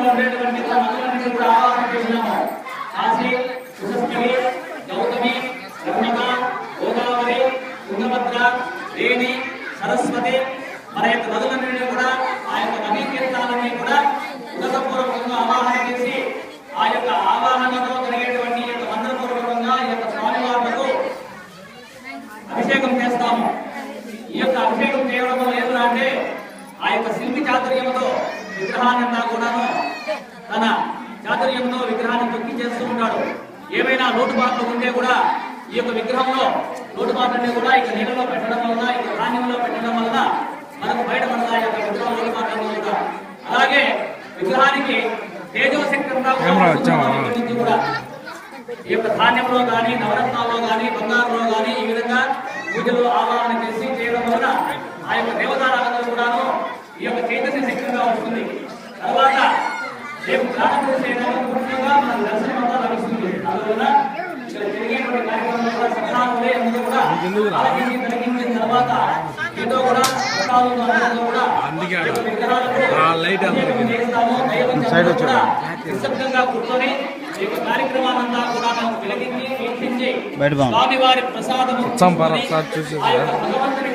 విగ్రహంలో ఉండేటువంటి మంత్రులన్నింటినీ కూడా ఆవాహన చేసినాము. కాశీ సుశస్తిని గౌతమి నర్మద గోదావరి తుంగభద్ర వేణి సరస్వతి మన యొక్క నదులన్నింటినీ కూడా ఆ యొక్క నదీ తీర్థాలన్నీ కూడా ఉదకపూర్వకంగా ఆవాహన చేసి ఆ యొక్క ఆవాహనతో కలిగేటువంటి యొక్క మంత్రపూర్వకంగా ఈ యొక్క స్వామివారులకు అభిషేకం చేస్తాము. ఈ యొక్క అభిషేకం చేయడం వల్ల ఏమిరా అంటే ఆ యొక్క శిల్పి చాతుర్యంతో విగ్రహాన్నంతా కూడాను తన చాతుర్యంతో విగ్రహాన్ని తొక్కి చేస్తూ ఉంటాడు. ఏమైనా లోటుపాట్లు ఉంటే కూడా ఈ యొక్క విగ్రహంలో లోటుపాట్లన్నీ కూడా ఇక నీళ్ళలో పెట్టడం వలన ఇక ధాన్యంలో పెట్టడం వలన మనకు బయటపడతాయి యొక్క విగ్రహం లోటుపాట్లన్నీ కూడా అలాగే విగ్రహానికి తేజోశక్తి అంతా కూడా? ఉంటుంది ఈ యొక్క ధాన్యంలో కానీ నవరత్నాల్లో కానీ బంగారంలో కానీ ఈ విధంగా పూజలు ఆవాహన చేసి చేయడం వలన ఆ యొక్క దేవతారాధన కూడాను ఈ యొక్క చైతన్య శక్తిగా వస్తుంది తర్వాత రేపు ప్రారంభం చేయడానికి పూర్తిగా మన దర్శనం అంతా లభిస్తుంది ఇక్కడ జరిగేటువంటి కూడా కూడా తర్వాత కూడా కూడా కూడా. నిశ్శబ్దంగా కూర్చొని ఈ కూడా మనం వెలిగించి వీక్షించి బాగుంది. స్వామివారి ప్రసాదము వచ్చాం పర ఒకసారి చూసేసి ఆ యొక్క భగవంతుని